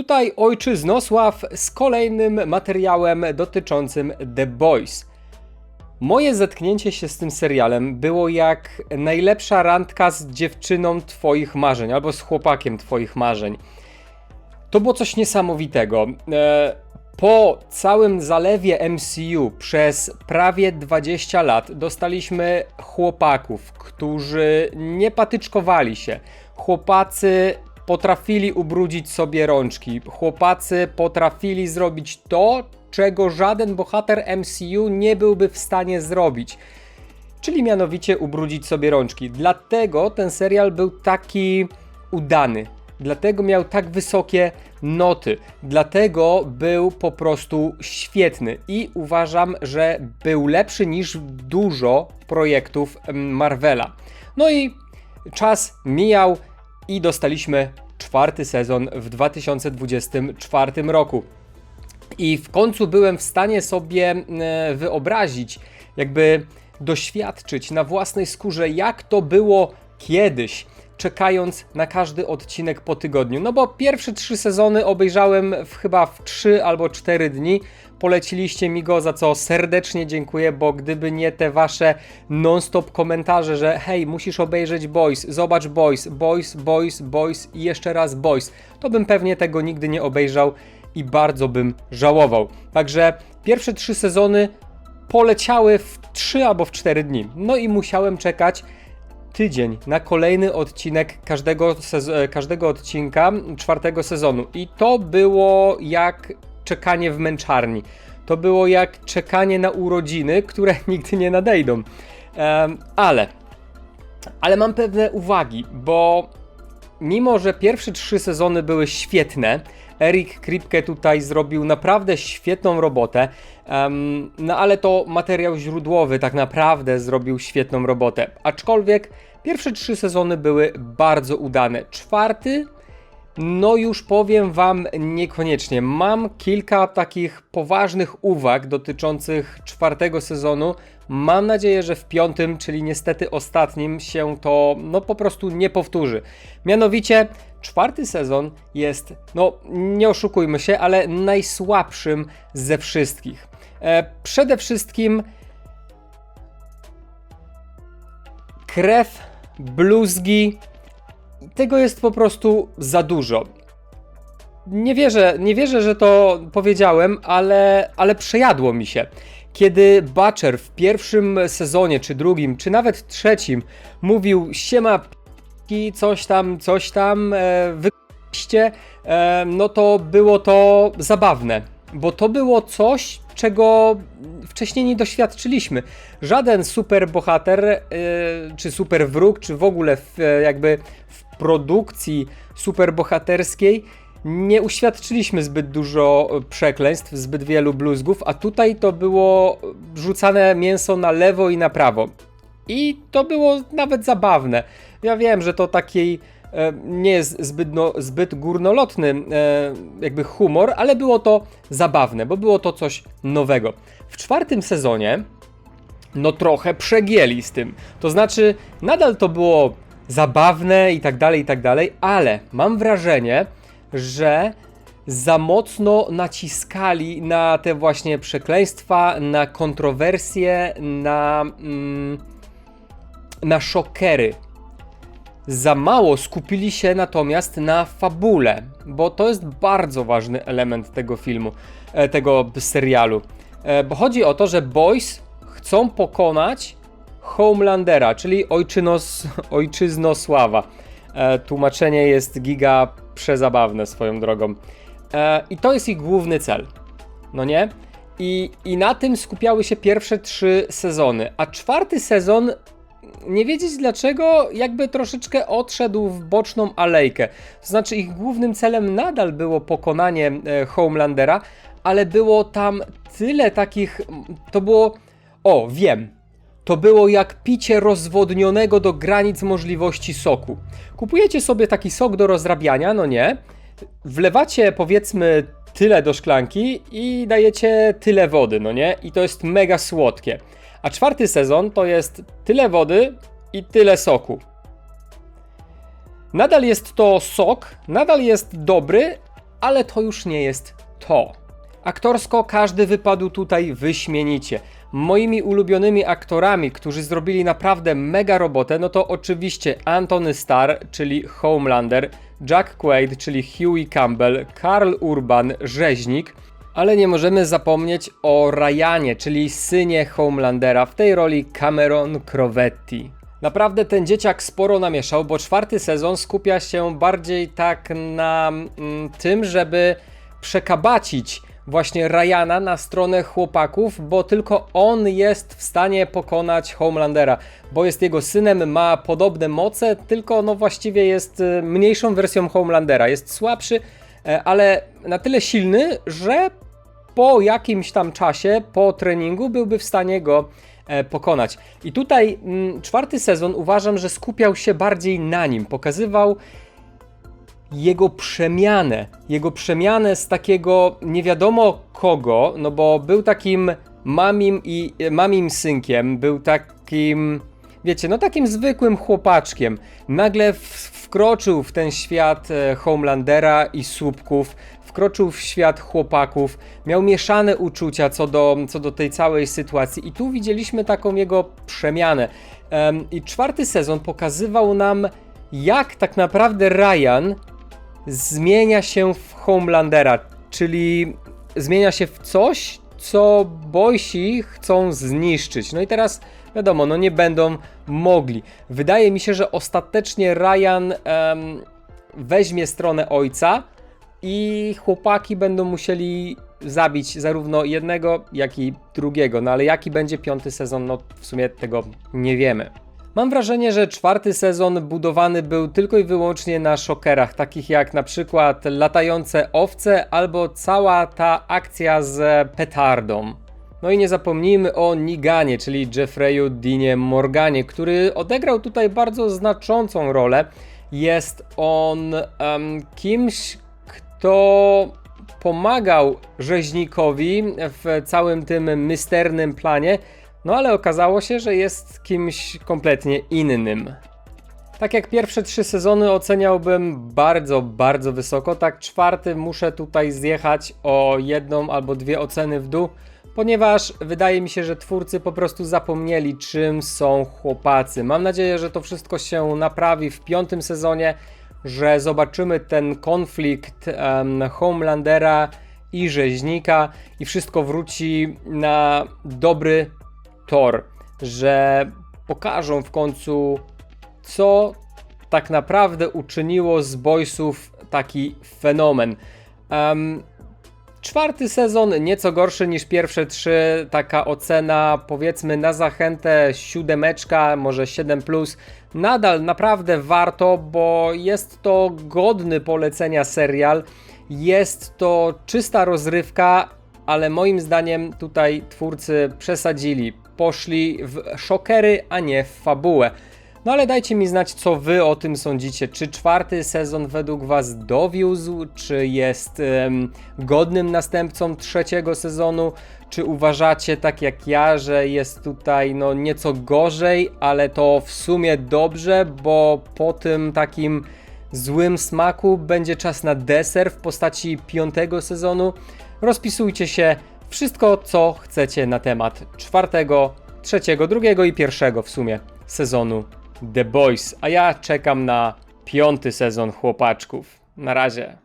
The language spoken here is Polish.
Tutaj ojczyznosław z kolejnym materiałem dotyczącym The Boys. Moje zetknięcie się z tym serialem było jak najlepsza randka z dziewczyną Twoich marzeń albo z chłopakiem Twoich marzeń. To było coś niesamowitego. E, po całym zalewie MCU przez prawie 20 lat dostaliśmy chłopaków, którzy nie patyczkowali się. Chłopacy potrafili ubrudzić sobie rączki. Chłopacy potrafili zrobić to, czego żaden bohater MCU nie byłby w stanie zrobić. Czyli mianowicie ubrudzić sobie rączki. Dlatego ten serial był taki udany. Dlatego miał tak wysokie noty. Dlatego był po prostu świetny i uważam, że był lepszy niż dużo projektów mm, Marvela. No i czas mijał i dostaliśmy czwarty sezon w 2024 roku. I w końcu byłem w stanie sobie e, wyobrazić, jakby doświadczyć na własnej skórze, jak to było kiedyś, czekając na każdy odcinek po tygodniu. No bo pierwsze trzy sezony obejrzałem w chyba w 3 albo 4 dni. Poleciliście mi go, za co serdecznie dziękuję, bo gdyby nie te wasze non-stop komentarze, że hej, musisz obejrzeć Boys, zobacz Boys, Boys, Boys, Boys i jeszcze raz Boys, to bym pewnie tego nigdy nie obejrzał i bardzo bym żałował. Także pierwsze trzy sezony poleciały w 3 albo w 4 dni. No i musiałem czekać tydzień na kolejny odcinek każdego, sez- każdego odcinka czwartego sezonu. I to było jak czekanie w męczarni. To było jak czekanie na urodziny, które nigdy nie nadejdą. Um, ale, ale mam pewne uwagi, bo mimo, że pierwsze trzy sezony były świetne, Erik Kripke tutaj zrobił naprawdę świetną robotę, um, no ale to materiał źródłowy tak naprawdę zrobił świetną robotę. Aczkolwiek pierwsze trzy sezony były bardzo udane. Czwarty no już powiem Wam niekoniecznie. Mam kilka takich poważnych uwag dotyczących czwartego sezonu. Mam nadzieję, że w piątym, czyli niestety ostatnim, się to no po prostu nie powtórzy. Mianowicie czwarty sezon jest, no nie oszukujmy się, ale najsłabszym ze wszystkich. E, przede wszystkim krew, bluzgi, tego jest po prostu za dużo. Nie wierzę, nie wierzę, że to powiedziałem, ale, ale przejadło mi się. Kiedy Butcher w pierwszym sezonie, czy drugim, czy nawet trzecim mówił siema p***ki, coś tam, coś tam, e, wyście, e, no to było to zabawne, bo to było coś, czego wcześniej nie doświadczyliśmy. Żaden super bohater, e, czy super wróg, czy w ogóle w, jakby w produkcji superbohaterskiej nie uświadczyliśmy zbyt dużo przekleństw, zbyt wielu bluzgów, a tutaj to było rzucane mięso na lewo i na prawo. I to było nawet zabawne. Ja wiem, że to takiej e, nie jest zbyt, no, zbyt górnolotny e, jakby humor, ale było to zabawne, bo było to coś nowego. W czwartym sezonie no trochę przegięli z tym. To znaczy nadal to było zabawne i tak dalej, i tak dalej, ale mam wrażenie, że za mocno naciskali na te właśnie przekleństwa, na kontrowersje, na, mm, na szokery. Za mało skupili się natomiast na fabule, bo to jest bardzo ważny element tego filmu, e, tego serialu. E, bo chodzi o to, że boys chcą pokonać Homelandera, czyli ojczynos, ojczyznosława. E, tłumaczenie jest giga przezabawne swoją drogą. E, I to jest ich główny cel. No nie? I, I na tym skupiały się pierwsze trzy sezony. A czwarty sezon, nie wiedzieć dlaczego, jakby troszeczkę odszedł w boczną alejkę. To znaczy, ich głównym celem nadal było pokonanie e, Homelandera, ale było tam tyle takich. To było. O, wiem to było jak picie rozwodnionego do granic możliwości soku. Kupujecie sobie taki sok do rozrabiania, no nie? Wlewacie powiedzmy tyle do szklanki i dajecie tyle wody, no nie? I to jest mega słodkie. A czwarty sezon to jest tyle wody i tyle soku. Nadal jest to sok, nadal jest dobry, ale to już nie jest to. Aktorsko każdy wypadł tutaj wyśmienicie. Moimi ulubionymi aktorami, którzy zrobili naprawdę mega robotę, no to oczywiście Antony Starr, czyli Homelander, Jack Quaid, czyli Huey Campbell, Karl Urban, rzeźnik, ale nie możemy zapomnieć o Ryanie, czyli synie Homelandera, w tej roli Cameron Crovetti. Naprawdę ten dzieciak sporo namieszał, bo czwarty sezon skupia się bardziej tak na mm, tym, żeby przekabacić właśnie Ryana na stronę chłopaków, bo tylko on jest w stanie pokonać Homelandera, bo jest jego synem, ma podobne moce, tylko no właściwie jest y, mniejszą wersją Homelandera, jest słabszy, e, ale na tyle silny, że po jakimś tam czasie, po treningu byłby w stanie go e, pokonać. I tutaj mm, czwarty sezon uważam, że skupiał się bardziej na nim, pokazywał jego przemianę, jego przemianę z takiego nie wiadomo kogo, no bo był takim mamim i mamim synkiem, był takim, wiecie, no takim zwykłym chłopaczkiem. Nagle wkroczył w ten świat e, Homelandera i słupków, wkroczył w świat chłopaków, miał mieszane uczucia co do, co do tej całej sytuacji i tu widzieliśmy taką jego przemianę. Em, I czwarty sezon pokazywał nam, jak tak naprawdę Ryan zmienia się w Homelandera, czyli zmienia się w coś, co boysi chcą zniszczyć. No i teraz wiadomo, no nie będą mogli. Wydaje mi się, że ostatecznie Ryan em, weźmie stronę ojca i chłopaki będą musieli zabić zarówno jednego, jak i drugiego. No ale jaki będzie piąty sezon, no w sumie tego nie wiemy. Mam wrażenie, że czwarty sezon budowany był tylko i wyłącznie na szokerach, takich jak na przykład latające owce albo cała ta akcja z petardą. No i nie zapomnijmy o Niganie, czyli Jeffreyu Dinie Morganie, który odegrał tutaj bardzo znaczącą rolę. Jest on em, kimś, kto pomagał rzeźnikowi w całym tym misternym planie, no ale okazało się, że jest kimś kompletnie innym. Tak jak pierwsze trzy sezony oceniałbym bardzo, bardzo wysoko, tak czwarty muszę tutaj zjechać o jedną albo dwie oceny w dół, ponieważ wydaje mi się, że twórcy po prostu zapomnieli, czym są chłopacy. Mam nadzieję, że to wszystko się naprawi w piątym sezonie, że zobaczymy ten konflikt um, Homelandera i rzeźnika i wszystko wróci na dobry że pokażą w końcu, co tak naprawdę uczyniło z boysów taki fenomen. Um, czwarty sezon nieco gorszy niż pierwsze trzy, taka ocena powiedzmy na zachętę siódemeczka, może 7+. Plus. Nadal naprawdę warto, bo jest to godny polecenia serial. Jest to czysta rozrywka, ale moim zdaniem tutaj twórcy przesadzili poszli w szokery, a nie w fabułę. No ale dajcie mi znać, co wy o tym sądzicie. Czy czwarty sezon według was dowiózł? Czy jest um, godnym następcą trzeciego sezonu? Czy uważacie tak jak ja, że jest tutaj no nieco gorzej, ale to w sumie dobrze, bo po tym takim złym smaku będzie czas na deser w postaci piątego sezonu? Rozpisujcie się wszystko, co chcecie na temat czwartego, trzeciego, drugiego i pierwszego w sumie sezonu The Boys. A ja czekam na piąty sezon chłopaczków. Na razie.